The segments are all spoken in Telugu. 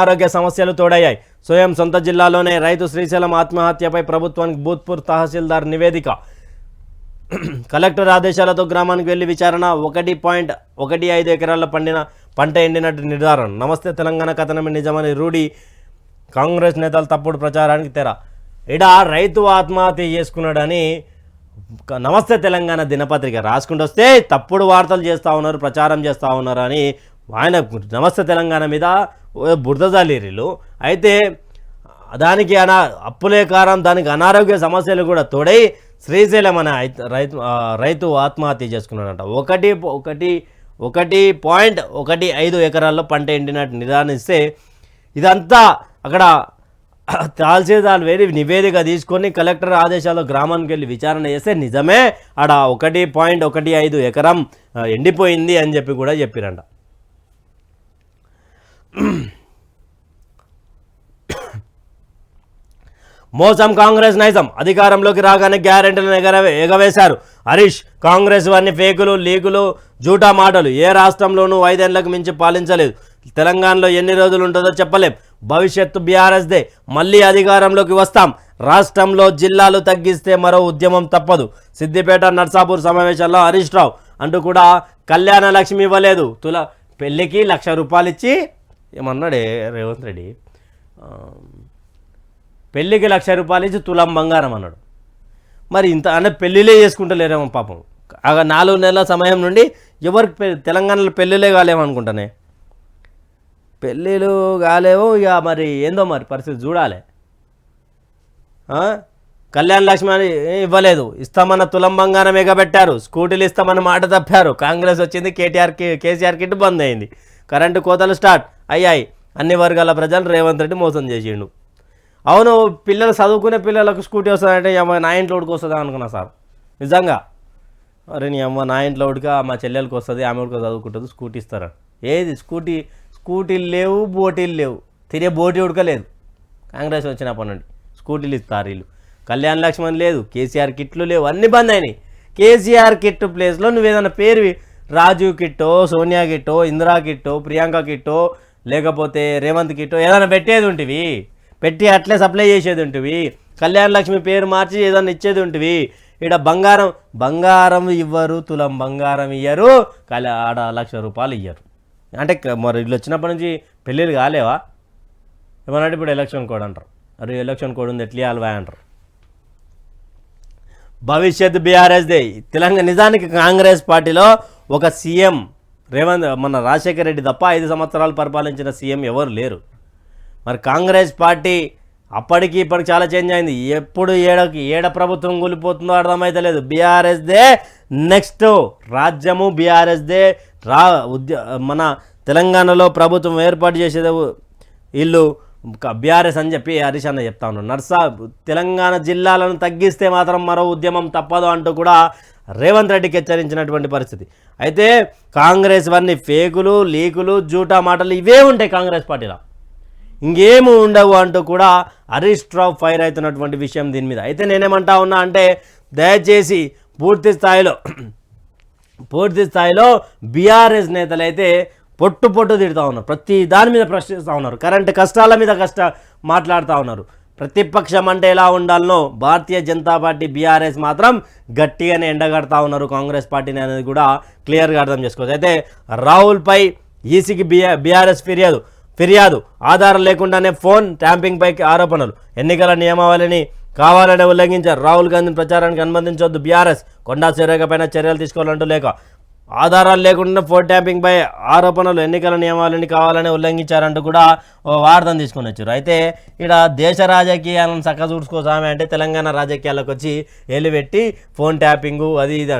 ఆరోగ్య సమస్యలు తోడయ్యాయి. స్వయం సొంత జిల్లాలోనే రైతు శ్రీశైలం ఆత్మహత్యపై ప్రభుత్వానికి భూత్పూర్ తహసీల్దార్ నివేదిక. కలెక్టర్ ఆదేశాలతో గ్రామానికి వెళ్ళి విచారణ ఒకటి పాయింట్ ఒకటి ఐదు ఎకరాల్లో పండిన పంట ఎండినట్టు నిర్ధారణ. నమస్తే తెలంగాణ కథనమే నిజమని రూఢి కాంగ్రెస్ నేతలు తప్పుడు ప్రచారానికి తెర. ఇడ రైతు ఆత్మహత్య చేసుకున్నాడని నమస్తే తెలంగాణ దినపత్రిక రాసుకుంటూ వస్తే తప్పుడు వార్తలు చేస్తూ ఉన్నారు ప్రచారం చేస్తూ ఉన్నారు అని ఆయన నమస్తే తెలంగాణ మీద ఓ బురద అయితే దానికి అనా అప్పులే కారం దానికి అనారోగ్య సమస్యలు కూడా తోడై శ్రీశైలం అనే రైతు రైతు ఆత్మహత్య చేసుకున్నాడంట. ఒకటి ఒకటి ఒకటి పాయింట్ ఒకటి ఐదు ఎకరాల్లో పంట ఎండినట్టు నిదానిస్తే ఇదంతా అక్కడ తహసీల్దార్ వేరి నివేదిక తీసుకొని కలెక్టర్ ఆదేశాలు గ్రామానికి వెళ్ళి విచారణ చేస్తే నిజమే ఆడ ఒకటి పాయింట్ ఒకటి ఐదు ఎకరం ఎండిపోయింది అని చెప్పి కూడా చెప్పిరంట. మోసం కాంగ్రెస్ నైజం. అధికారంలోకి రాగానే గ్యారెంటీలు ఎగరవే ఎగవేశారు. హరీష్ కాంగ్రెస్ వారిని ఫేకులు లీకులు జూటా మాటలు ఏ రాష్ట్రంలోనూ ఐదేళ్ళకు మించి పాలించలేదు. తెలంగాణలో ఎన్ని రోజులు ఉంటుందో చెప్పలేం. భవిష్యత్తు బీఆర్ఎస్దే మళ్ళీ అధికారంలోకి వస్తాం. రాష్ట్రంలో జిల్లాలు తగ్గిస్తే మరో ఉద్యమం తప్పదు. సిద్దిపేట నర్సాపూర్ సమావేశంలో హరీష్ రావు అంటూ కూడా కళ్యాణ లక్ష్మి ఇవ్వలేదు. తుల పెళ్ళికి లక్ష రూపాయలు ఇచ్చి ఏమన్నాడే రేవంత్ రెడ్డి? పెళ్ళికి లక్ష రూపాయలు ఇచ్చి తులం బంగారం అన్నాడు. మరి ఇంత అంటే పెళ్ళిలే చేసుకుంటలేరేమో పాపం. ఆ నాలుగు నెలల సమయం నుండి ఎవరికి పె- తెలంగాణలో పెళ్ళిలే కాలేమనుకుంటానే పెళ్ళిళ్ళు కాలేవో ఇక మరి ఏందో మరి పరిస్థితి చూడాలి. కళ్యాణ్ కళ్యాణ లక్ష్మి అని ఇవ్వలేదు. ఇస్తామన్న తులం బంగారం ఎగబెట్టారు. స్కూటీలు ఇస్తామన్న మాట తప్పారు. కాంగ్రెస్ వచ్చింది కేటీఆర్ కేసీఆర్కి కేసీఆర్ కిట్ బంద్ అయింది. కరెంటు కోతలు స్టార్ట్ అయ్యాయి. అన్ని వర్గాల ప్రజలు రేవంత్ రెడ్డి మోసం చేసిండు. అవును పిల్లలు చదువుకునే పిల్లలకు స్కూటీ వస్తుందంటే అమ్మ నా ఇంట్లో ఉడికి వస్తుందా? అనుకున్నా సార్. నిజంగా. అరే నీ అమ్మ నా ఇంట్లో ఉడక మా చెల్లెలకి వస్తుంది ఆమె ఉడక చదువుకుంటుంది స్కూటీ ఇస్తారా? ఏది? స్కూటీ స్కూటీలు లేవు బోటీలు లేవు. తినే బోటీ ఉడకలేదు. కాంగ్రెస్ వచ్చినప్పటి నుండి స్కూటీలు ఇస్తారు వీళ్ళు. కళ్యాణ్ లక్ష్మణ్ లేదు కేసీఆర్ కిట్లు లేవు అన్ని బంద్ అయినాయి. కేసీఆర్ కిట్ ప్లేస్లో నువ్వు ఏదైనా పేరు రాజు కిట్టో సోనియా కిట్టో ఇందిరా కిట్టో ప్రియాంక కిట్టో లేకపోతే రేవంత్ కిట్టో ఏదైనా పెట్టేది ఉంటివి? పెట్టి అట్లే సప్లై చేసేది ఉంటివి? కళ్యాణ లక్ష్మి పేరు మార్చి ఏదైనా ఇచ్చేది ఉంటివి? ఇక్కడ బంగారం బంగారం ఇవ్వరు తులం బంగారం ఇయ్యరు కళ ఆడ లక్ష రూపాయలు ఇయ్యరు. అంటే మరి వీళ్ళు వచ్చినప్పటి నుంచి పెళ్ళిళ్ళు కాలేవా? ఏమన్నట్టు ఇప్పుడు ఎలక్షన్ కోడ్ అంటారు. అరే ఎలక్షన్ కోడ్ ఉంది ఎట్లా ఇవ్వాలి అంటారు. భవిష్యత్ బీఆర్ఎస్దే తెలంగాణ నిజానికి కాంగ్రెస్ పార్టీలో ఒక సీఎం రేవంత్ మన రాజశేఖర రెడ్డి తప్ప ఐదు సంవత్సరాలు పరిపాలించిన సీఎం ఎవరు లేరు. మరి కాంగ్రెస్ పార్టీ అప్పటికి ఇప్పటికి చాలా చేంజ్ అయింది. ఎప్పుడు ఏడకి ఏడ ప్రభుత్వం కూలిపోతుందో అర్థమైతలేదు బీఆర్ఎస్దే నెక్స్ట్ రాజ్యము బీఆర్ఎస్దే రా ఉద్య మన తెలంగాణలో ప్రభుత్వం ఏర్పాటు చేసేది వీళ్ళు బీఆర్ఎస్ అని చెప్పి హరీష్ అన్న చెప్తా ఉన్నాడు. నర్సా తెలంగాణ జిల్లాలను తగ్గిస్తే మాత్రం మరో ఉద్యమం తప్పదు అంటూ కూడా రేవంత్ రెడ్డికి హెచ్చరించినటువంటి పరిస్థితి. అయితే కాంగ్రెస్ వన్నీ ఫేకులు లీకులు జూటా మాటలు ఇవే ఉంటాయి కాంగ్రెస్ పార్టీలో. ఇంకేమి ఉండవు అంటూ కూడా హరీష్ రావు ఫైర్ అవుతున్నటువంటి విషయం దీని మీద. అయితే నేనేమంటా ఉన్నా అంటే దయచేసి పూర్తి స్థాయిలో పూర్తి స్థాయిలో బీఆర్ఎస్ నేతలు అయితే పొట్టు పొట్టు తిడుతూ ఉన్నారు. ప్రతి దాని మీద ప్రశ్నిస్తూ ఉన్నారు. కరెంటు కష్టాల మీద కష్ట మాట్లాడుతూ ఉన్నారు. ప్రతిపక్షం అంటే ఎలా ఉండాలనో భారతీయ జనతా పార్టీ బీఆర్ఎస్ మాత్రం గట్టిగానే ఎండగడతా ఉన్నారు. కాంగ్రెస్ పార్టీని అనేది కూడా క్లియర్గా అర్థం చేసుకోవచ్చు. అయితే రాహుల్పై ఈసీకి బిఆర్ బీఆర్ఎస్ ఫిర్యాదు ఫిర్యాదు. ఆధారం లేకుండానే ఫోన్ ట్యాంపింగ్పై ఆరోపణలు. ఎన్నికల నియమావళిని కావాలని ఉల్లంఘించారు. రాహుల్ గాంధీని ప్రచారానికి అనుమతించొద్దు బీఆర్ఎస్. కొండా చర్యక చర్యలు తీసుకోవాలంటూ లేక ఆధారాలు లేకుండా ఫోన్ ట్యాంపింగ్ పై ఆరోపణలు ఎన్నికల నియమాలని కావాలని ఉల్లంఘించారంటూ కూడా ఓ వార్తను తీసుకొని వచ్చారు. అయితే ఇక్కడ దేశ రాజకీయాలను చక్క చూసుకోసామే అంటే తెలంగాణ రాజకీయాలకు వచ్చి ఎలిపెట్టి ఫోన్ ట్యాపింగు అది ఇది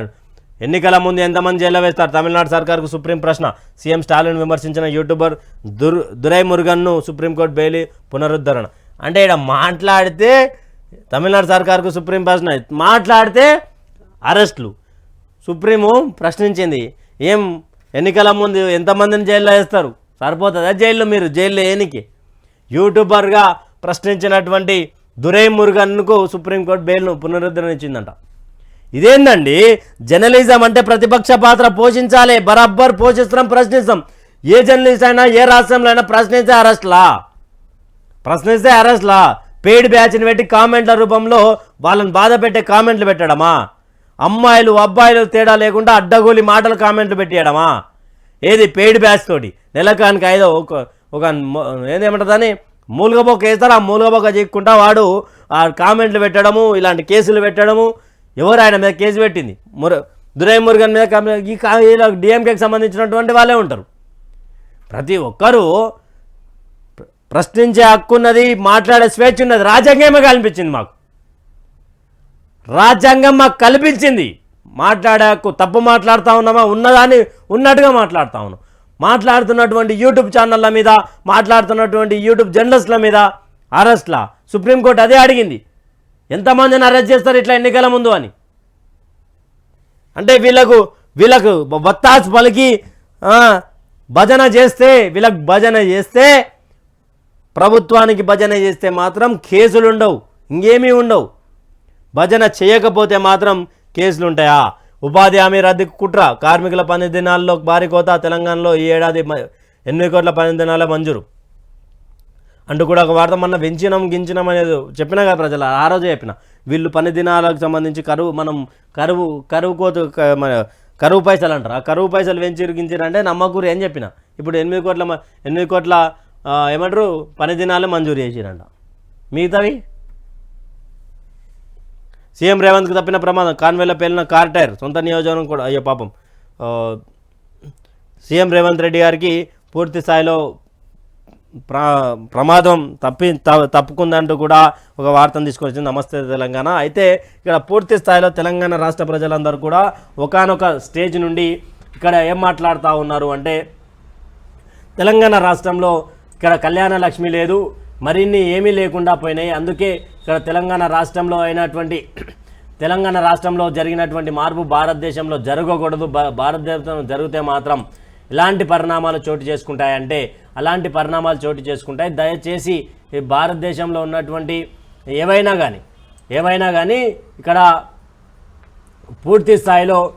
ఎన్నికల ముందు ఎంతమంది జైల్లో వేస్తారు? తమిళనాడు సర్కార్కు సుప్రీం ప్రశ్న. సీఎం స్టాలిన్ విమర్శించిన యూట్యూబర్ దుర్ దురై మురుగన్ను సుప్రీంకోర్టు బెయిలీ పునరుద్ధరణ. అంటే ఇక్కడ మాట్లాడితే తమిళనాడు సర్కార్కు సుప్రీం ప్రశ్న. మాట్లాడితే అరెస్టులు. సుప్రీము ప్రశ్నించింది ఏం ఎన్నికల ముందు ఎంతమందిని జైల్లో వేస్తారు? సరిపోతుందా జైల్లో మీరు? జైల్లో ఏనికి? యూట్యూబర్గా ప్రశ్నించినటువంటి దురై మురుగన్కు సుప్రీంకోర్టు బెయిల్ను పునరుద్ధరించిందంట. ఇదేందండి? జర్నలిజం అంటే ప్రతిపక్ష పాత్ర పోషించాలి బరాబర్ పోషిస్తాం ప్రశ్నిస్తాం. ఏ జర్నలిస్ట్ అయినా ఏ రాష్ట్రంలో అయినా ప్రశ్నిస్తే అరెస్ట్లా? ప్రశ్నిస్తే అరెస్ట్లా? పెయిడ్ బ్యాచ్ని పెట్టి కామెంట్ల రూపంలో వాళ్ళని బాధ పెట్టే కామెంట్లు పెట్టడమా? అమ్మాయిలు అబ్బాయిలు తేడా లేకుండా అడ్డగోలి మాటలు కామెంట్లు పెట్టేయడమా? ఏది పెయిడ్ బ్యాచ్ తోటి? నెలకానికి ఐదో ఒక ఒక మొ- ఏదేమంటుందని మూలుగబొక్క వేస్తారు ఆ మూలుగబొక్క చేయకుండా వాడు ఆ కామెంట్లు పెట్టడము ఇలాంటి కేసులు పెట్టడము. ఎవరు ఆయన మీద కేసు పెట్టింది? ముర దురై మురుగన్ మీద ఈ డిఎంకేకి సంబంధించినటువంటి వాళ్ళే ఉంటారు. ప్రతి ఒక్కరూ ప్రశ్నించే హక్కు ఉన్నది మాట్లాడే స్వేచ్ఛ ఉన్నది రాజ్యాంగమే కనిపించింది మాకు. రాజ్యాంగం మాకు కల్పించింది. మాట్లాడాకు తప్పు మాట్లాడుతూ ఉన్నామా? ఉన్నదాన్ని ఉన్నట్టుగా మాట్లాడుతూ ఉన్నాం. మాట్లాడుతున్నటువంటి యూట్యూబ్ ఛానళ్ళ మీద మాట్లాడుతున్నటువంటి యూట్యూబ్ జర్నలిస్టుల మీద అరెస్ట్ల. సుప్రీంకోర్టు అదే అడిగింది. ఎంతమందిని అరెస్ట్ చేస్తారు ఇట్లా ఎన్నికల ముందు అని? అంటే వీళ్ళకు వీళ్ళకు బత్తాసు పలికి భజన చేస్తే వీళ్ళకు భజన చేస్తే ప్రభుత్వానికి భజన చేస్తే మాత్రం కేసులు ఉండవు ఇంకేమీ ఉండవు. భజన చేయకపోతే మాత్రం కేసులు ఉంటాయా ఉపాధి హామీ రద్దు కుట్ర. కార్మికుల పని దినాల్లో భారీ కోత. తెలంగాణలో ఈ ఏడాది ఎనిమిది కోట్ల పని దినాల మంజూరు. అంటూ కూడా ఒక వార్త మొన్న పెంచినాం గించినాం అనేది చెప్పినా కదా ప్రజలు ఆ రోజే చెప్పిన. వీళ్ళు పని దినాలకు సంబంధించి కరువు మనం కరువు కరువు కోత మన కరువు పైసలు అంటారు. ఆ కరువు పైసలు వెంచిరు గించిరు అంటే నమ్మకూరు ఏం చెప్పిన. ఇప్పుడు ఎనిమిది కోట్ల ఎనిమిది కోట్ల ఏమంటారు? పని దినాలు మంజూరు చేసిరంట. మిగతావి? సీఎం రేవంత్కు తప్పిన ప్రమాదం. కాన్వేలో పేలిన కార్ టైర్. సొంత నియోజకవర్గం కూడా. అయ్యో పాపం. సీఎం రేవంత్ రెడ్డి గారికి పూర్తి స్థాయిలో ప్రమాదం తప్పి త- తప్పుకుందంటూ కూడా ఒక వార్తను తీసుకొచ్చింది నమస్తే తెలంగాణ. అయితే ఇక్కడ పూర్తి స్థాయిలో తెలంగాణ రాష్ట్ర ప్రజలందరూ కూడా ఒకానొక స్టేజ్ నుండి ఇక్కడ ఏం మాట్లాడుతూ ఉన్నారు అంటే తెలంగాణ రాష్ట్రంలో ఇక్కడ కళ్యాణ లక్ష్మి లేదు. మరిన్ని ఏమీ లేకుండా పోయినాయి. అందుకే ఇక్కడ తెలంగాణ రాష్ట్రంలో అయినటువంటి తెలంగాణ రాష్ట్రంలో జరిగినటువంటి మార్పు భారతదేశంలో జరగకూడదు. భా- భారతదేశంలో జరిగితే మాత్రం ఇలాంటి పరిణామాలు చోటు చేసుకుంటాయంటే అలాంటి పరిణామాలు చోటు చేసుకుంటాయి. దయచేసి ఈ భారతదేశంలో ఉన్నటువంటి ఏవైనా కానీ ఏవైనా కానీ ఇక్కడ పూర్తి స్థాయిలో